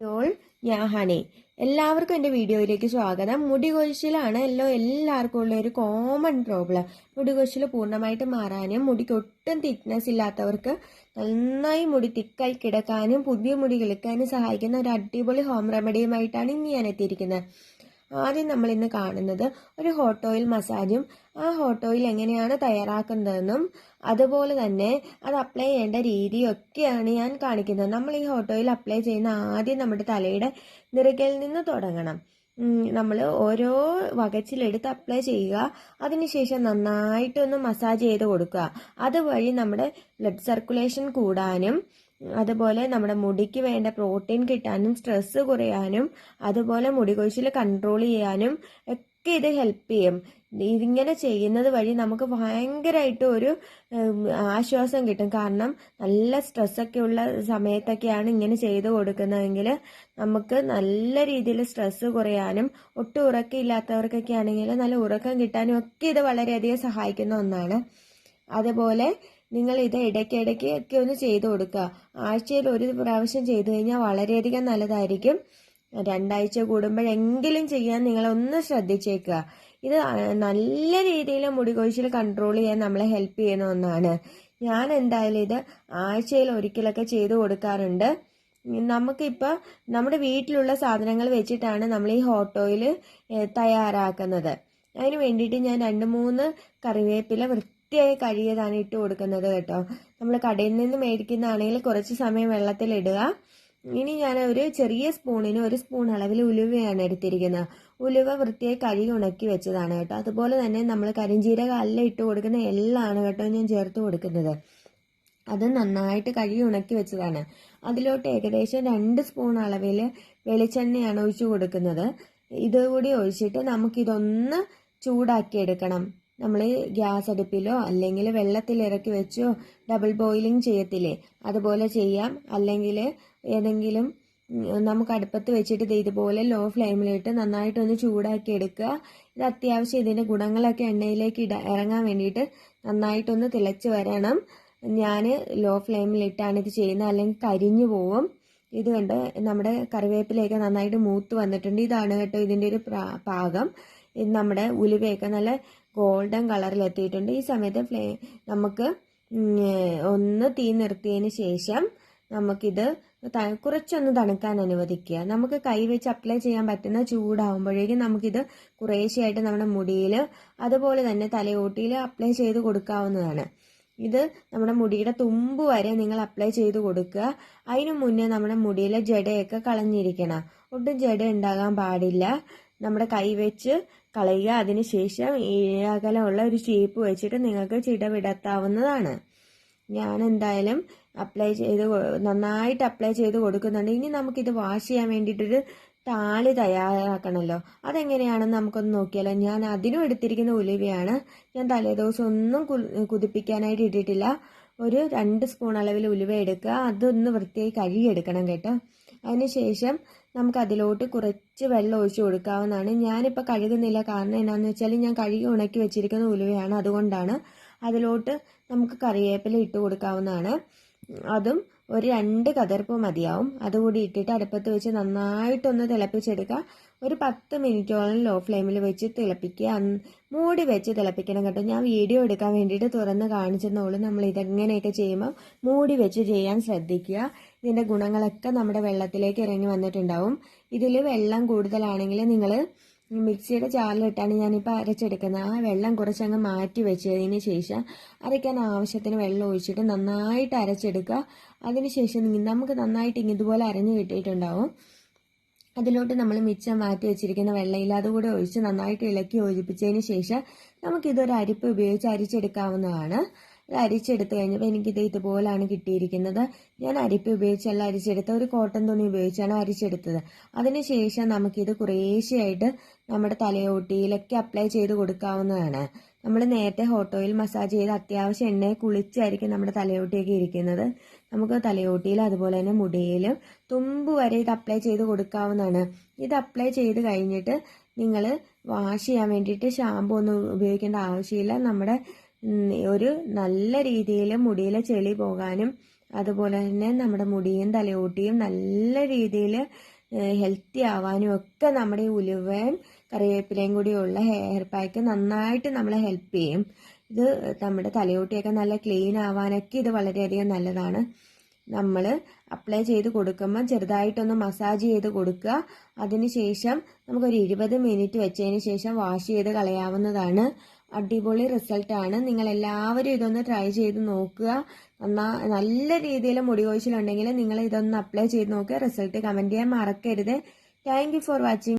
ോൾ ഞാൻ ഹണി എല്ലാവർക്കും എന്റെ വീഡിയോയിലേക്ക് സ്വാഗതം. മുടി കൊഴിച്ചിലാണ് എല്ലോ എല്ലാവർക്കും ഉള്ള ഒരു കോമൺ പ്രോബ്ലം മുടി കൊഴിച്ചിൽ പൂർണമായിട്ട് മാറാനും മുടിക്ക് ഒട്ടും തിക്നെസ് ഇല്ലാത്തവർക്ക് നന്നായി മുടി തിക്കായി കിടക്കാനും പുതിയ മുടി കിളിക്കാനും സഹായിക്കുന്ന ഒരു അടിപൊളി ഹോം റെമഡിയുമായിട്ടാണ് ഇന്ന് ഞാൻ എത്തിയിരിക്കുന്നത്. ആദ്യം നമ്മൾ ഇന്ന് കാണുന്നത് ഒരു ഹോട്ട് ഓയിൽ മസാജും ആ ഹോട്ട് ഓയിൽ എങ്ങനെയാണ് തയ്യാറാക്കുന്നതെന്നും അതുപോലെ തന്നെ അത് അപ്ലൈ ചെയ്യേണ്ട രീതിയൊക്കെയാണ് ഞാൻ കാണിക്കുന്നത്. നമ്മൾ ഈ ഹോട്ട് ഓയിൽ അപ്ലൈ ചെയ്യുന്ന ആദ്യം നമ്മുടെ തലയുടെ നിറകിൽ നിന്ന് തുടങ്ങണം. നമ്മൾ ഓരോ വകച്ചിലെടുത്ത് അപ്ലൈ ചെയ്യുക. അതിനുശേഷം നന്നായിട്ടൊന്ന് മസാജ് ചെയ്ത് കൊടുക്കുക. അതുവഴി നമ്മുടെ ബ്ലഡ് സർക്കുലേഷൻ കൂടാനും അതുപോലെ നമ്മുടെ മുടിക്ക് വേണ്ട പ്രോട്ടീൻ കിട്ടാനും സ്ട്രെസ് കുറയാനും അതുപോലെ മുടി കൊഴിച്ചിൽ കൺട്രോൾ ചെയ്യാനും ഒക്കെ ഇത് ഹെൽപ്പ് ചെയ്യും. ഇതിങ്ങനെ ചെയ്യുന്നത് വഴി നമുക്ക് ഭയങ്കരമായിട്ട് ഒരു ആശ്വാസം കിട്ടും. കാരണം നല്ല സ്ട്രെസ്സൊക്കെ ഉള്ള സമയത്തൊക്കെയാണ് ഇങ്ങനെ ചെയ്ത് കൊടുക്കുന്നതെങ്കിൽ നമുക്ക് നല്ല രീതിയിൽ സ്ട്രെസ്സ് കുറയാനും ഒട്ടും ഉറക്കമില്ലാത്തവർക്കൊക്കെ ആണെങ്കിൽ നല്ല ഉറക്കം കിട്ടാനും ഒക്കെ ഇത് വളരെയധികം സഹായിക്കുന്ന ഒന്നാണ്. അതുപോലെ നിങ്ങൾ ഇത് ഇടയ്ക്കിടയ്ക്ക് ഒക്കെ ഒന്ന് ചെയ്തു കൊടുക്കുക. ആഴ്ചയിൽ ഒരു പ്രാവശ്യം ചെയ്തു കഴിഞ്ഞാൽ വളരെയധികം നല്ലതായിരിക്കും. രണ്ടാഴ്ച കൂടുമ്പോഴെങ്കിലും ചെയ്യാൻ നിങ്ങളൊന്ന് ശ്രദ്ധിച്ചേക്കുക. ഇത് നല്ല രീതിയിൽ മുടി കൊഴിച്ചിൽ കൺട്രോൾ ചെയ്യാൻ നമ്മളെ ഹെൽപ്പ് ചെയ്യുന്ന ഒന്നാണ്. ഞാൻ എന്തായാലും ഇത് ആഴ്ചയിൽ ഒരിക്കലൊക്കെ ചെയ്തു കൊടുക്കാറുണ്ട്. നമുക്കിപ്പോൾ നമ്മുടെ വീട്ടിലുള്ള സാധനങ്ങൾ വെച്ചിട്ടാണ് നമ്മൾ ഈ ഹോട്ട് ഓയിൽ തയ്യാറാക്കുന്നത്. അതിന് വേണ്ടിയിട്ട് ഞാൻ രണ്ട് മൂന്ന് കറിവേപ്പില വൃത്തിയായി കഴുകിയതാണ് ഇട്ട് കൊടുക്കുന്നത് കേട്ടോ. നമ്മൾ കടയിൽ നിന്ന് മേടിക്കുന്നതാണെങ്കിൽ കുറച്ച് സമയം വെള്ളത്തിലിടുക ഇനി ഞാൻ ഒരു ചെറിയ സ്പൂണിന് ഒരു സ്പൂൺ അളവിൽ ഉലുവയാണ് എടുത്തിരിക്കുന്നത്. ഉലുവ വൃത്തിയായി കഴുകി ഉണക്കി വെച്ചതാണ് കേട്ടോ. അതുപോലെ തന്നെ നമ്മൾ കരിഞ്ചീരക അല്ല ഇട്ട് കൊടുക്കുന്ന എല്ലാണ് കേട്ടോ ഞാൻ ചേർത്ത് കൊടുക്കുന്നത്. അത് നന്നായിട്ട് കഴുകി ഉണക്കി വെച്ചതാണ്. അതിലോട്ട് ഏകദേശം രണ്ട് സ്പൂൺ അളവിൽ വെളിച്ചെണ്ണയാണ് ഒഴിച്ചു കൊടുക്കുന്നത്. ഇതുകൂടി ഒഴിച്ചിട്ട് നമുക്കിതൊന്ന് ചൂടാക്കി എടുക്കണം. നമ്മൾ ഗ്യാസ് അടുപ്പിലോ അല്ലെങ്കിൽ വെള്ളത്തിൽ ഇറക്കി വെച്ചോ ഡബിൾ ബോയിലിംഗ് ചെയ്യത്തില്ലേ? അതുപോലെ ചെയ്യാം. അല്ലെങ്കിൽ ഏതെങ്കിലും നമുക്ക് അടുപ്പത്ത് വെച്ചിട്ട് ഇത് ഇതുപോലെ ലോ ഫ്ലെയിമിലിട്ട് നന്നായിട്ടൊന്ന് ചൂടാക്കി എടുക്കുക. ഇത് അത്യാവശ്യം ഇതിന്റെ ഗുണങ്ങളൊക്കെ എണ്ണയിലേക്ക് ഇറങ്ങാൻ വേണ്ടിയിട്ട് നന്നായിട്ടൊന്ന് തിളച്ച് വരണം. ഞാൻ ലോ ഫ്ലെയിമിലിട്ടാണ് ഇത് ചെയ്യുന്നത്. അല്ലെങ്കിൽ കരിഞ്ഞു പോവും. ഇത് കണ്ട് നമ്മുടെ കറിവേപ്പിലയൊക്കെ നന്നായിട്ട് മൂത്ത് വന്നിട്ടുണ്ട്. ഇതാണ് കേട്ടോ ഇതിന്റെ ഒരു പാകം. നമ്മുടെ ഉലുവയൊക്കെ നല്ല ഗോൾഡൻ കളറിൽ എത്തിയിട്ടുണ്ട്. ഈ സമയത്ത് ഫ്ലേ നമുക്ക് ഒന്ന് തീ നിർത്തിയതിന് ശേഷം നമുക്കിത് കുറച്ചൊന്ന് തണുക്കാൻ അനുവദിക്കുക. നമുക്ക് കൈ വെച്ച് അപ്ലൈ ചെയ്യാൻ പറ്റുന്ന ചൂടാവുമ്പോഴേക്കും നമുക്കിത് കുറേശ്ശെയായിട്ട് നമ്മുടെ മുടിയിൽ അതുപോലെ തന്നെ തലയോട്ടിയിൽ അപ്ലൈ ചെയ്ത് കൊടുക്കാവുന്നതാണ്. ഇത് നമ്മുടെ മുടിയുടെ തുമ്പ് വരെ നിങ്ങൾ അപ്ലൈ ചെയ്ത് കൊടുക്കുക. അതിനു മുന്നേ നമ്മുടെ മുടിയിലെ ജടയൊക്കെ കളഞ്ഞിരിക്കണം. ഒട്ടും ജട ഉണ്ടാകാൻ പാടില്ല. നമ്മുടെ കൈ വെച്ച് കളയുക. അതിനുശേഷം അകലമുള്ള ഒരു ഷേപ്പ് വെച്ചിട്ട് നിങ്ങൾക്ക് ചിട വിടത്താവുന്നതാണ് ഞാൻ എന്തായാലും അപ്ലൈ ചെയ്ത് നന്നായിട്ട് അപ്ലൈ ചെയ്ത് കൊടുക്കുന്നുണ്ട്. ഇനി നമുക്കിത് വാഷ് ചെയ്യാൻ വേണ്ടിയിട്ടൊരു താളി തയ്യാറാക്കണമല്ലോ അതെങ്ങനെയാണെന്ന് നമുക്കൊന്ന് നോക്കിയാലോ. ഞാൻ അതിനും എടുത്തിരിക്കുന്ന ഉലുവയാണ്. ഞാൻ തലേദിവസം ഒന്നും കുതിപ്പിക്കാനായിട്ട് ഇട്ടിട്ടില്ല. ഒരു രണ്ട് സ്പൂൺ അളവിൽ ഉലുവ എടുക്കുക. അതൊന്ന് വൃത്തിയായി കഴുകിയെടുക്കണം കേട്ടോ. അതിനുശേഷം നമുക്ക് അതിലോട്ട് കുറച്ച് വെള്ളം ഒഴിച്ച് കൊടുക്കാവുന്നതാണ്. ഞാനിപ്പോൾ കഴുകുന്നില്ല. കാരണം എന്നാന്ന് വെച്ചാൽ ഞാൻ കഴുകി ഉണക്കി വെച്ചിരിക്കുന്ന ഉലുവയാണ്. അതുകൊണ്ടാണ് അതിലോട്ട് നമുക്ക് കറിവേപ്പില ഇട്ട് കൊടുക്കാവുന്നതാണ്. അതും ഒരു രണ്ട് കതിർപ്പ് മതിയാവും. അതുകൂടി ഇട്ടിട്ട് അടുപ്പത്ത് വെച്ച് നന്നായിട്ടൊന്ന് തിളപ്പിച്ചെടുക്കുക. ഒരു പത്ത് മിനിറ്റോളം ലോ ഫ്ലെയിമിൽ വെച്ച് തിളപ്പിക്കുക. മൂടി വെച്ച് തിളപ്പിക്കണം കേട്ടോ. ഞാൻ വീഡിയോ എടുക്കാൻ വേണ്ടിയിട്ട് തുറന്ന് കാണിച്ചെന്നുള്ളൂ നമ്മൾ ഇതെങ്ങനെയൊക്കെ ചെയ്യുമ്പോൾ മൂടി വെച്ച് ചെയ്യാൻ ശ്രദ്ധിക്കുക. ഇതിന്റെ ഗുണങ്ങളൊക്കെ നമ്മുടെ വെള്ളത്തിലേക്ക് ഇറങ്ങി വന്നിട്ടുണ്ടാവും. ഇതിൽ വെള്ളം കൂടുതലാണെങ്കിൽ നിങ്ങൾ മിക്സിയുടെ ചാലിലിട്ടാണ് ഞാനിപ്പോൾ അരച്ചെടുക്കുന്നത്. ആ വെള്ളം കുറച്ചങ്ങ് മാറ്റി വെച്ചതിന് ശേഷം അരയ്ക്കാൻ ആവശ്യത്തിന് വെള്ളം ഒഴിച്ചിട്ട് നന്നായിട്ട് അരച്ചെടുക്കുക. അതിനുശേഷം നമുക്ക് നന്നായിട്ട് ഇതുപോലെ അരഞ്ഞു കിട്ടിയിട്ടുണ്ടാവും. അതിലോട്ട് നമ്മൾ മിച്ചം മാറ്റി വെച്ചിരിക്കുന്ന വെള്ളയിൽ അതുകൂടെ ഒഴിച്ച് നന്നായിട്ട് ഇളക്കി യോജിപ്പിച്ചതിന് ശേഷം നമുക്കിതൊരു അരിപ്പ് ഉപയോഗിച്ച് അരിച്ചെടുക്കാവുന്നതാണ്. അരിച്ചെടുത്ത് കഴിഞ്ഞപ്പോൾ എനിക്കിത് ഇതുപോലാണ് കിട്ടിയിരിക്കുന്നത്. ഞാൻ അരിപ്പ് ഉപയോഗിച്ചല്ല അരിച്ചെടുത്ത ഒരു കോട്ടൺ തുണി ഉപയോഗിച്ചാണ് അരിച്ചെടുത്തത്. അതിനുശേഷം നമുക്കിത് കുറേശ്ശെയായിട്ട് നമ്മുടെ തലയോട്ടിയിലൊക്കെ അപ്ലൈ ചെയ്ത് കൊടുക്കാവുന്നതാണ്. നമ്മൾ നേരത്തെ ഹോട്ട് ഓയിൽ മസാജ് ചെയ്ത് അത്യാവശ്യം എണ്ണയെ കുളിച്ചായിരിക്കും നമ്മുടെ തലയോട്ടിയൊക്കെ ഇരിക്കുന്നത്. നമുക്ക് തലയോട്ടിയിൽ അതുപോലെ തന്നെ മുടിയിലും തുമ്പ് വരെ ഇത് അപ്ലൈ ചെയ്ത് കൊടുക്കാവുന്നതാണ്. ഇത് അപ്ലൈ ചെയ്ത് കഴിഞ്ഞിട്ട് നിങ്ങൾ വാഷ് ചെയ്യാൻ വേണ്ടിയിട്ട് ഷാമ്പു ഒന്നും ഉപയോഗിക്കേണ്ട ആവശ്യമില്ല. നമ്മുടെ ഒരു നല്ല രീതിയിൽ മുടിയിലെ ചെളി പോകാനും അതുപോലെ തന്നെ നമ്മുടെ മുടിയും തലയോട്ടിയും നല്ല രീതിയിൽ ഹെൽത്തി ആവാനും ഒക്കെ നമ്മുടെ ഈ ഉലുവയും കറിവേപ്പിലയും കൂടിയുള്ള ഹെയർ പാക്ക് നന്നായിട്ട് നമ്മളെ ഹെൽപ്പ് ചെയ്യും. ഇത് നമ്മുടെ തലയോട്ടിയൊക്കെ നല്ല ക്ലീൻ ആവാനൊക്കെ ഇത് വളരെയധികം നല്ലതാണ്. നമ്മൾ അപ്ലൈ ചെയ്ത് കൊടുക്കുമ്പോൾ ചെറുതായിട്ടൊന്ന് മസാജ് ചെയ്ത് കൊടുക്കുക. അതിനുശേഷം നമുക്കൊരു ഇരുപത് മിനിറ്റ് വെച്ചതിന് ശേഷം വാഷ് ചെയ്ത് കളയാവുന്നതാണ്. അടിപൊളി റിസൾട്ട് ആണ്. നിങ്ങൾ എല്ലാവരും ഇതൊന്ന് ട്രൈ ചെയ്ത് നോക്കുക. നന്നാ നല്ല രീതിയിൽ മുടി കൊഴിച്ചിലുണ്ടെങ്കിൽ നിങ്ങൾ ഇതൊന്ന് അപ്ലൈ ചെയ്ത് നോക്കുക. റിസൾട്ട് കമന്റ് ചെയ്യാൻ മറക്കരുത്. Thank for watching